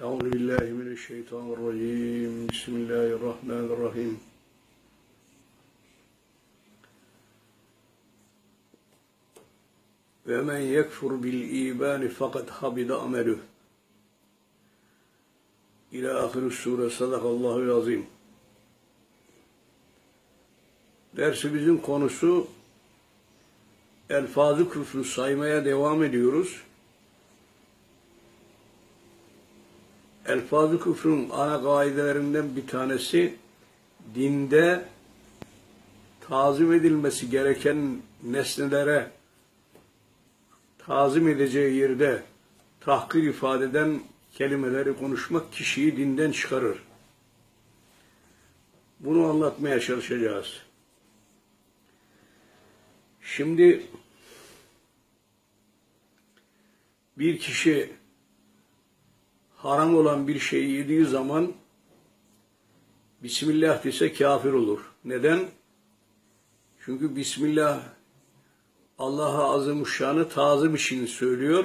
Euzu billahi mineşşeytanirracim. Bismillahirrahmanirrahim. Ve men yekfur bil iman fakat habida amelu. İlâ ahirü sure sadakallahu azim. Dersimizin konusu elfazı küfrü saymaya devam ediyoruz. Elfazı küfrün ana kaidelerinden bir tanesi dinde tazim edilmesi gereken nesnelere tazim edeceği yerde tahkir ifade eden kelimeleri konuşmak kişiyi dinden çıkarır. Bunu anlatmaya çalışacağız. Şimdi bir kişi haram olan bir şeyi yediği zaman Bismillah dese kafir olur. Neden? Çünkü Bismillah Allah'a azimuşşanı tazim için söylüyor.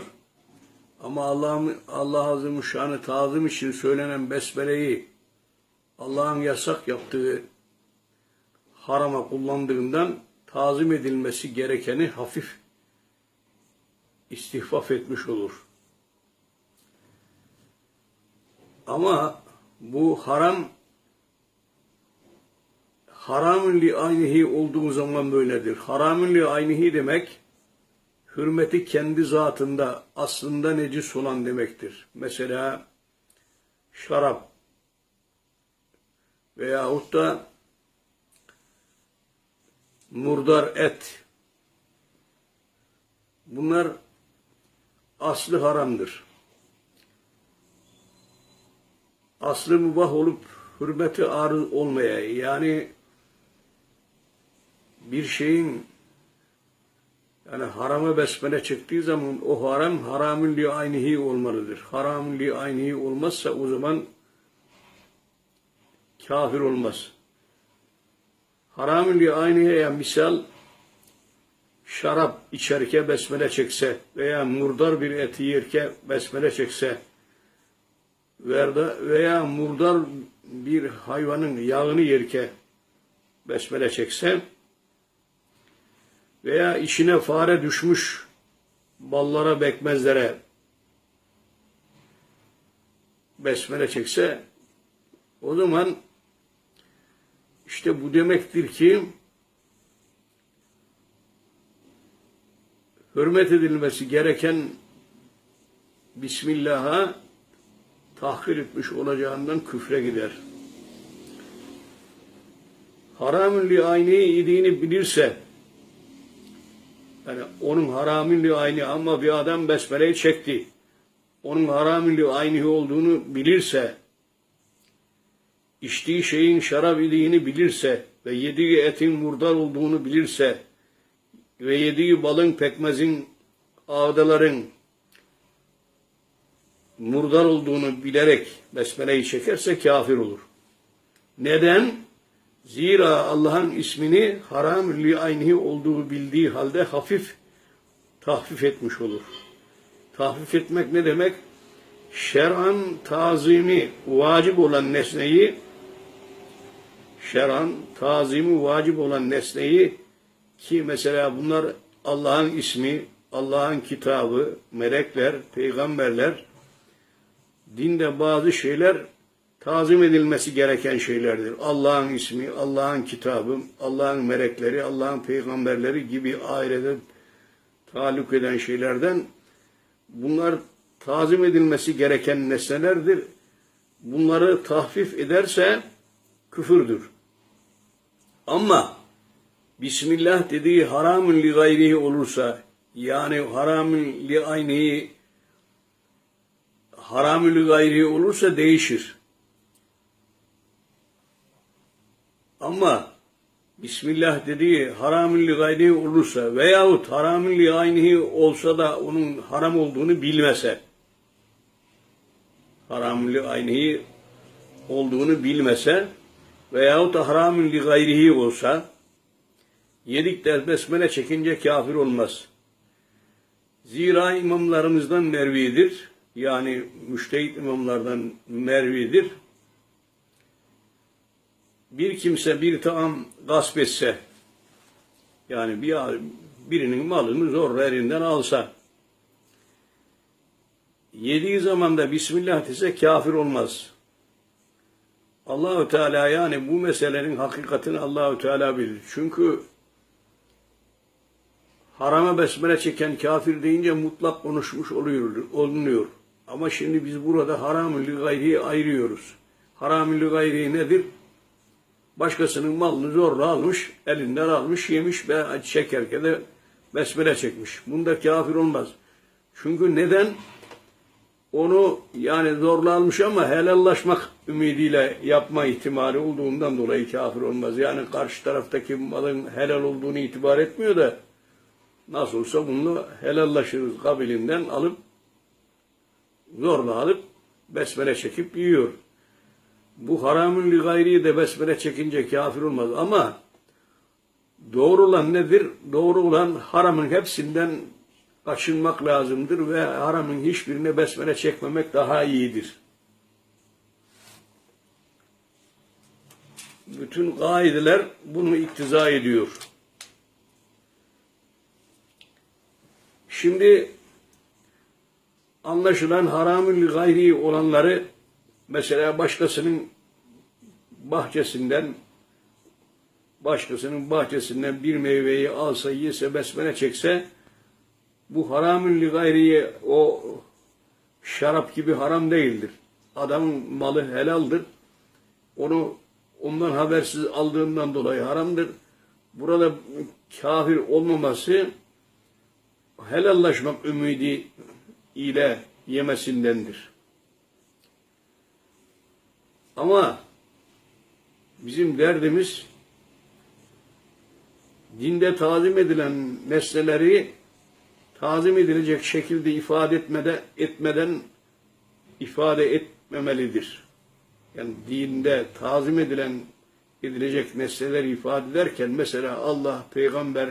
Ama Allah'ın Allah azimuşşanı tazim için söylenen besmeleyi Allah'ın yasak yaptığı harama kullandığından tazim edilmesi gerekeni hafif istihfaf etmiş olur. Ama bu haram haramın li aynihi olduğu zaman böyledir. Haramın li aynihi demek hürmeti kendi zatında aslında necis olan demektir. Mesela şarap veyahut da murdar et. Bunlar aslı haramdır. Aslı mübah olup hürmeti arız olmaya yani bir şeyin yani harama besmele çıktığı zaman o haram haramın li aynihi olmalıdır. Haramın li aynihi olmazsa o zaman kafir olmaz. Haramın li aynihe ya misal şarap içerke besmele çekse veya murdar bir eti yerke besmele çekse veya murdar bir hayvanın yağını yerke besmele çekse veya içine fare düşmüş ballara bekmezlere besmele çekse o zaman işte bu demektir ki hürmet edilmesi gereken Bismillah'a tahkir etmiş olacağından küfre gider. Haramın li aynı yediğini bilirse yani onun haramın li aynı ama bir adam besmeleyi çekti. Onun haramın li aynı olduğunu bilirse içtiği şeyin şarap idiğini bilirse ve yediği etin murdar olduğunu bilirse ve yediği balın pekmezin ağdaların murdar olduğunu bilerek besmeleyi çekerse kafir olur. Neden? Zira Allah'ın ismini haram li aynihi olduğu bildiği halde hafif tahfif etmiş olur. Tahfif etmek ne demek? Şer'an tazimi vacip olan nesneyi şer'an tazimi vacip olan nesneyi ki mesela bunlar Allah'ın ismi, Allah'ın kitabı, melekler, peygamberler, dinde bazı şeyler tazim edilmesi gereken şeylerdir. Allah'ın ismi, Allah'ın kitabı, Allah'ın melekleri, Allah'ın peygamberleri gibi ailede taluk eden şeylerden bunlar tazim edilmesi gereken nesnelerdir. Bunları tahfif ederse küfürdür. Ama Bismillah dediği haramın li gayrihi olursa yani haramın li aynihi haramın li gayrihi olursa değişir. Ama Bismillah dediği haramın li gayrihi olursa veyahut haramın li aynihi olsa da onun haram olduğunu bilmese haramın li aynihi olduğunu bilmese veyahut da haramın li gayrihi olsa yedik der besmele çekince kafir olmaz. Zira imamlarımızdan mervidir. Yani müştehit imamlardan Mervi'dir. Bir kimse bir taam gasp etse, yani bir birinin malını zorla elinden alsa, yediği zaman da Bismillah dese kafir olmaz. Allahü Teala yani bu meselenin hakikatini Allahü Teala bilir. Çünkü harama besmele çeken kafir deyince mutlak konuşmuş oluyor, olunuyor. Ama şimdi biz burada haram-ı ayırıyoruz. Haram-ı gayri nedir? Başkasının malını zorla almış, elinden almış, yemiş ve çekerken de besmele çekmiş. Bunda kafir olmaz. Çünkü neden? Onu yani zorla almış ama helallaşmak ümidiyle yapma ihtimali olduğundan dolayı kafir olmaz. Yani karşı taraftaki malın helal olduğunu itibar etmiyor da nasıl olsa bunu helallaşırız kabilinden alıp zorla alıp besmele çekip yiyor. Bu haramın li gayriyi de besmele çekince kafir olmaz ama doğru olan nedir? Doğru olan haramın hepsinden kaçınmak lazımdır ve haramın hiçbirine besmele çekmemek daha iyidir. Bütün kaideler bunu iktiza ediyor. Şimdi anlaşılan haramül gayri olanları mesela başkasının bahçesinden başkasının bahçesinden bir meyveyi alsa yese besmele çekse bu haramül gayriye o şarap gibi haram değildir. Adamın malı helaldir. Onu ondan habersiz aldığından dolayı haramdır. Burada kafir olmaması helallaşmak ümidi ile yemesindendir. Ama bizim derdimiz dinde tazim edilen nesneleri tazim edilecek şekilde ifade etmede, etmeden ifade etmemelidir. Yani dinde tazim edilen edilecek nesneleri ifade ederken mesela Allah, peygamber,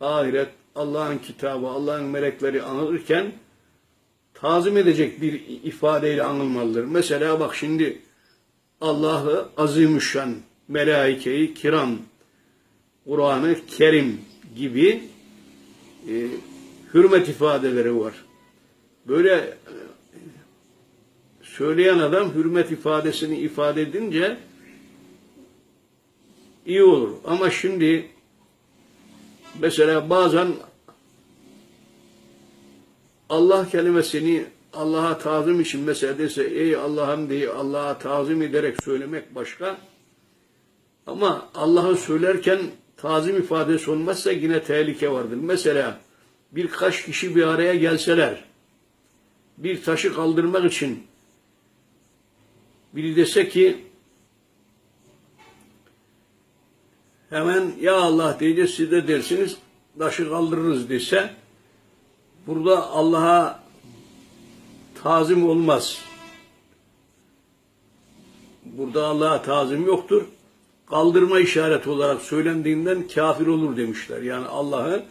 ahiret, Allah'ın kitabı, Allah'ın melekleri anılırken tazim edecek bir ifadeyle anılmalıdır. Mesela bak şimdi Allah'ı azimüşşan, melaikeyi kiram, Kur'an'ı kerim gibi e, hürmet ifadeleri var. Böyle e, söyleyen adam hürmet ifadesini ifade edince iyi olur. Ama şimdi mesela bazen Allah kelimesini Allah'a tazim için mesela dese ey Allah'ım diye Allah'a tazim ederek söylemek başka. Ama Allah'ı söylerken tazim ifadesi olmazsa yine tehlike vardır. Mesela birkaç kişi bir araya gelseler bir taşı kaldırmak için biri dese ki hemen ya Allah diyeceğiz siz de dersiniz taşı kaldırırız dese burada Allah'a tazim olmaz. Burada Allah'a tazim yoktur. Kaldırma işareti olarak söylendiğinden kafir olur demişler. Yani Allah'ı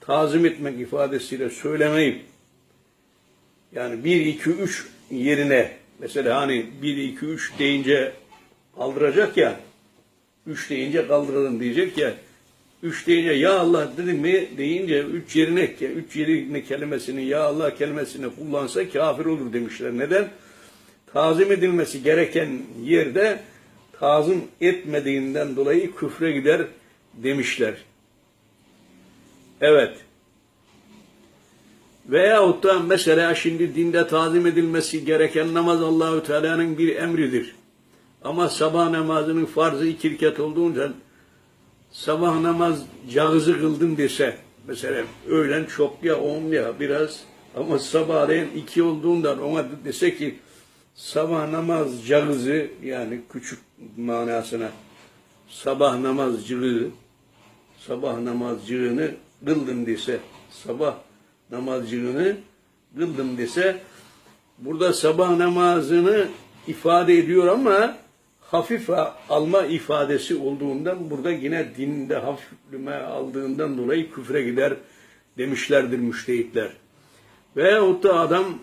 tazim etmek ifadesiyle söylemeyip yani 1, 2, 3 yerine mesela hani 1, 2, 3 deyince kaldıracak ya 3 deyince kaldıralım diyecek ya 3 deyince ya Allah dedim mi deyince 3 yerine 3 yerine kelimesini ya Allah kelimesini kullansa kafir olur demişler. Neden? Tazim edilmesi gereken yerde tazim etmediğinden dolayı küfre gider demişler. Evet. Veyahut da mesela şimdi dinde tazim edilmesi gereken namaz Allahü Teala'nın bir emridir. Ama sabah namazının farzı iki rekat olduğunca sabah namaz cağızı kıldım dese mesela öğlen çok ya on ya biraz ama sabahleyin iki olduğundan ona dese ki sabah namaz cağızı yani küçük manasına sabah namazcılığı sabah namazcılığını kıldım dese sabah namazcılığını kıldım dese burada sabah namazını ifade ediyor ama hafife alma ifadesi olduğundan burada yine dinde hafifleme aldığından dolayı küfre gider demişlerdir müştehitler. Veyahut da adam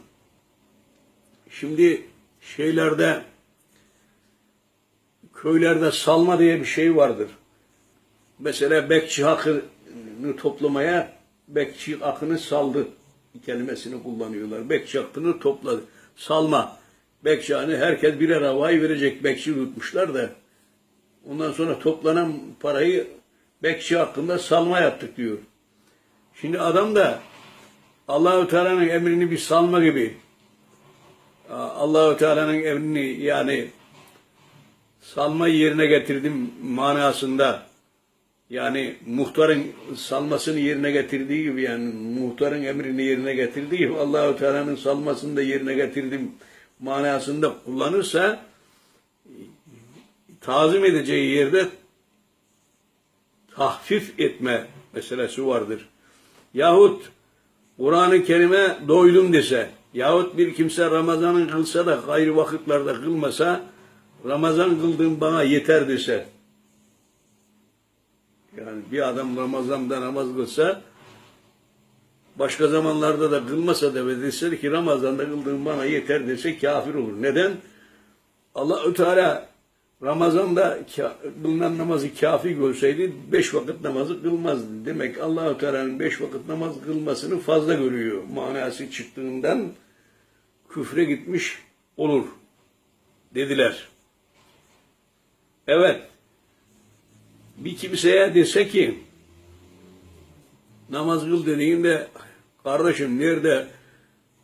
Şimdi şeylerde köylerde salma diye bir şey vardır. Mesela bekçi hakkını toplamaya bekçi hakkını saldı kelimesini kullanıyorlar. Bekçi hakkını topladı. Salma. Bekçi hani herkes birer havayı verecek. Bekçi tutmuşlar da. Ondan sonra toplanan parayı bekçi hakkında salma yaptık diyor. Şimdi adam da Allahü Teala'nın emrini bir salma gibi. Allahü Teala'nın emrini yani salmayı yerine getirdim manasında. Yani muhtarın salmasını yerine getirdiği gibi yani muhtarın emrini yerine getirdiği gibi Allahü Teala'nın salmasını da yerine getirdim manasında kullanırsa tazim edeceği yerde tahfif etme meselesi vardır. Yahut Kur'an-ı Kerim'e doydum dese yahut bir kimse Ramazan'ın kılsa da gayrı vakitlerde kılmasa Ramazan kıldığım bana yeter dese yani bir adam Ramazan'da namaz kılsa başka zamanlarda da kılmasa da ve dese ki Ramazan'da kıldığım bana yeter dese kafir olur. Neden? Allahü Teala Ramazan'da kılınan namazı kafi görseydi beş vakit namazı kılmazdı. Demek Allahü Teala'nın beş vakit namaz kılmasını fazla görüyor. Manası çıktığından küfre gitmiş olur dediler. Evet. Bir kimseye dese ki namaz kıl dediğinde kardeşim nerede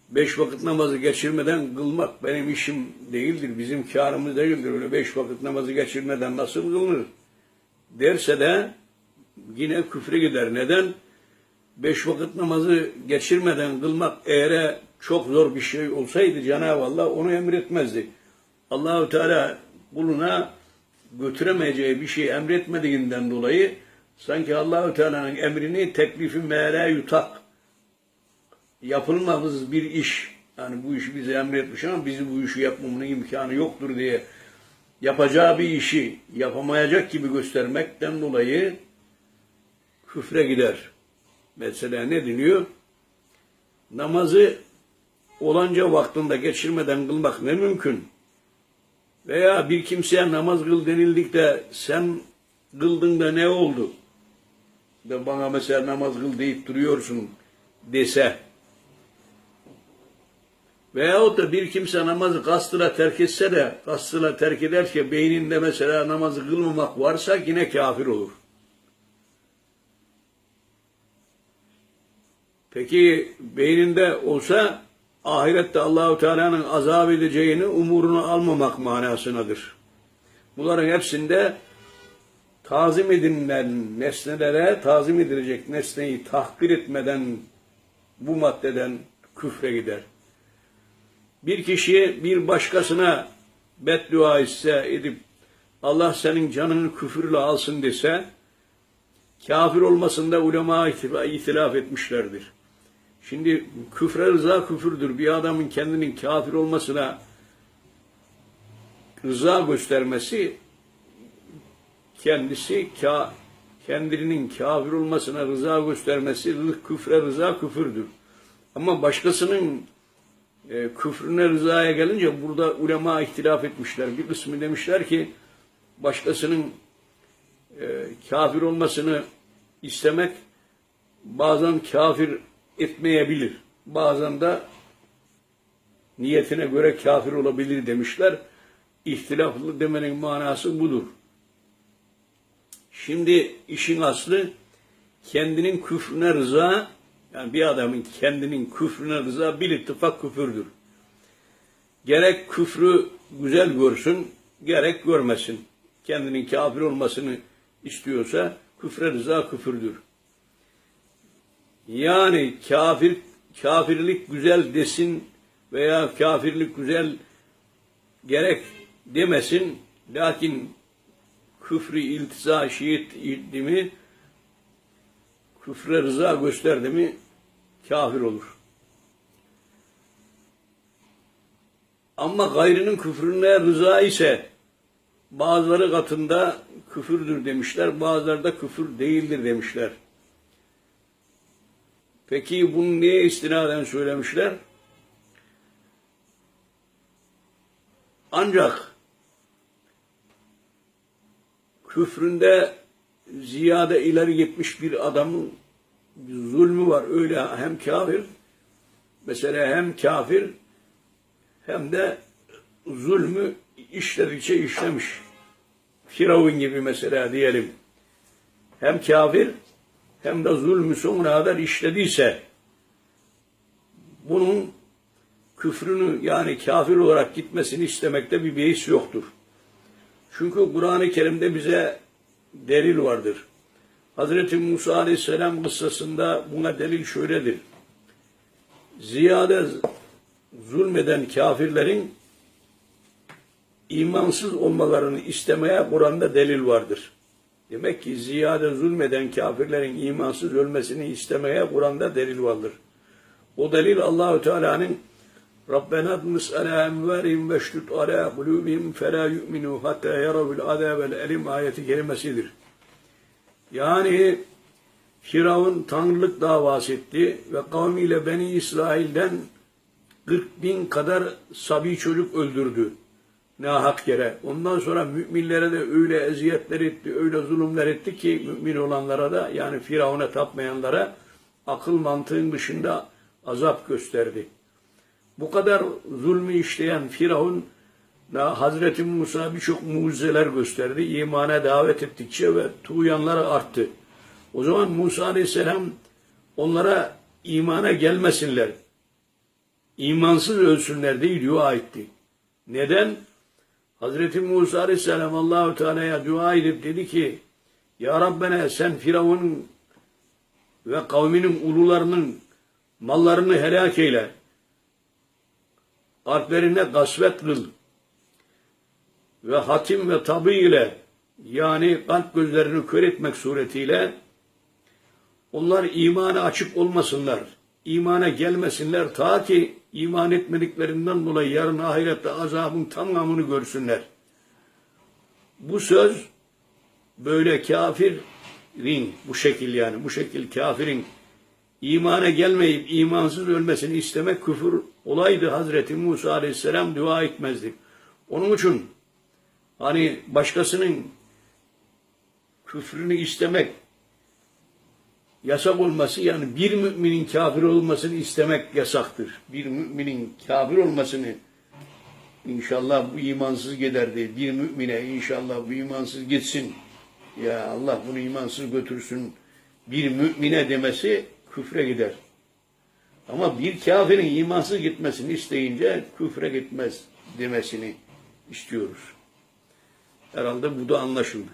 beş vakit namazı geçirmeden kılmak benim işim değildir. Bizim karımız değildir. Öyle beş vakit namazı geçirmeden nasıl kılınır? Derse de yine küfre gider. Neden? Beş vakit namazı geçirmeden kılmak eğer çok zor bir şey olsaydı Cenab-ı Allah onu emretmezdi. Allahü Teala kuluna götüremeyeceği bir şey emretmediğinden dolayı sanki Allahü Teala'nın emrini teklifi meğere yutak yapılmamız bir iş. Yani bu işi bize emretmiş ama bizi bu işi yapmamın imkanı yoktur diye yapacağı bir işi yapamayacak gibi göstermekten dolayı küfre gider. Mesela ne deniyor? Namazı olanca vaktinde geçirmeden kılmak ne mümkün? Veya bir kimseye namaz kıl denildik de sen kıldın da ne oldu? De bana mesela namaz kıl deyip duruyorsun dese Veyahut da bir kimse namazı kastıyla terk etse de kastıyla terk ederken beyninde mesela namazı kılmamak varsa yine kafir olur. Peki beyninde olsa ahirette Allahu Teala'nın azap edeceğini umurunu almamak manasınadır. Bunların hepsinde tazim edilen nesnelere tazim edilecek nesneyi tahkir etmeden bu maddeden küfre gider bir kişi bir başkasına beddua etse edip Allah senin canını küfürle alsın dese kafir olmasında ulema itilaf etmişlerdir. Şimdi küfre rıza küfürdür. Bir adamın kendinin kafir olmasına rıza göstermesi kendisi ka, kendinin kafir olmasına rıza göstermesi küfre rıza küfürdür. Ama başkasının e, küfrüne rızaya gelince burada ulema ihtilaf etmişler. Bir kısmı demişler ki başkasının e, kafir olmasını istemek bazen kafir etmeyebilir. Bazen de niyetine göre kafir olabilir demişler. İhtilaflı demenin manası budur. Şimdi işin aslı kendinin küfrüne rıza yani bir adamın kendinin küfrüne rıza bir ittifak küfürdür. Gerek küfrü güzel görsün, gerek görmesin. Kendinin kafir olmasını istiyorsa küfre rıza küfürdür. Yani kafir kafirlik güzel desin veya kafirlik güzel gerek demesin. Lakin küfrü iltiza şiit mi küfre rıza gösterdi mi kafir olur. Ama gayrının küfrüne rıza ise bazıları katında küfürdür demişler, bazıları da küfür değildir demişler. Peki bunu niye istinaden söylemişler? Ancak küfründe ziyade ileri gitmiş bir adamın zulmü var. Öyle hem kafir mesela hem kafir hem de zulmü işledikçe işlemiş. Firavun gibi mesela diyelim. Hem kafir hem de zulmü sonuna kadar işlediyse bunun küfrünü yani kafir olarak gitmesini istemekte bir beis yoktur. Çünkü Kur'an-ı Kerim'de bize delil vardır. Hazreti Musa Aleyhisselam kıssasında buna delil şöyledir. Ziyade zulmeden kafirlerin imansız olmalarını istemeye Kur'an'da delil vardır. Demek ki ziyade zulmeden kafirlerin imansız ölmesini istemeye Kur'an'da delil vardır. O delil Allahü Teala'nın Ala emvarihim ve ştut ala kulubihim fe la yu'minu hatta yaravul azabel elim ayeti kerimesidir. Yani Firavun tanrılık davası etti ve kavmiyle Beni İsrail'den 40 bin kadar sabi çocuk öldürdü. Nahak yere. Ondan sonra müminlere de öyle eziyetler etti, öyle zulümler etti ki mümin olanlara da yani Firavun'a tapmayanlara akıl mantığın dışında azap gösterdi. Bu kadar zulmü işleyen Firavun da Hazreti Musa birçok mucizeler gösterdi. İmana davet ettikçe ve tuğyanları arttı. O zaman Musa Aleyhisselam onlara imana gelmesinler. imansız ölsünler diye dua etti. Neden? Hazreti Musa Aleyhisselam Allahu Teala'ya dua edip dedi ki Ya Rabbena sen Firavun'un ve kavminin ulularının mallarını helak eyle. Kalplerine gasvet kıl. Ve hatim ve tabi ile yani kalp gözlerini kör etmek suretiyle onlar imana açık olmasınlar. imana gelmesinler ta ki iman etmediklerinden dolayı yarın ahirette azabın tamamını görsünler. Bu söz böyle kafirin bu şekil yani bu şekil kafirin imana gelmeyip imansız ölmesini istemek küfür olaydı Hazreti Musa Aleyhisselam dua etmezdi. Onun için hani başkasının küfrünü istemek yasak olması yani bir müminin kafir olmasını istemek yasaktır. Bir müminin kafir olmasını inşallah bu imansız giderdi. Bir mümine inşallah bu imansız gitsin. Ya Allah bunu imansız götürsün. Bir mümine demesi küfre gider. Ama bir kafirin imansız gitmesini isteyince küfre gitmez demesini istiyoruz. Herhalde bu da anlaşıldı.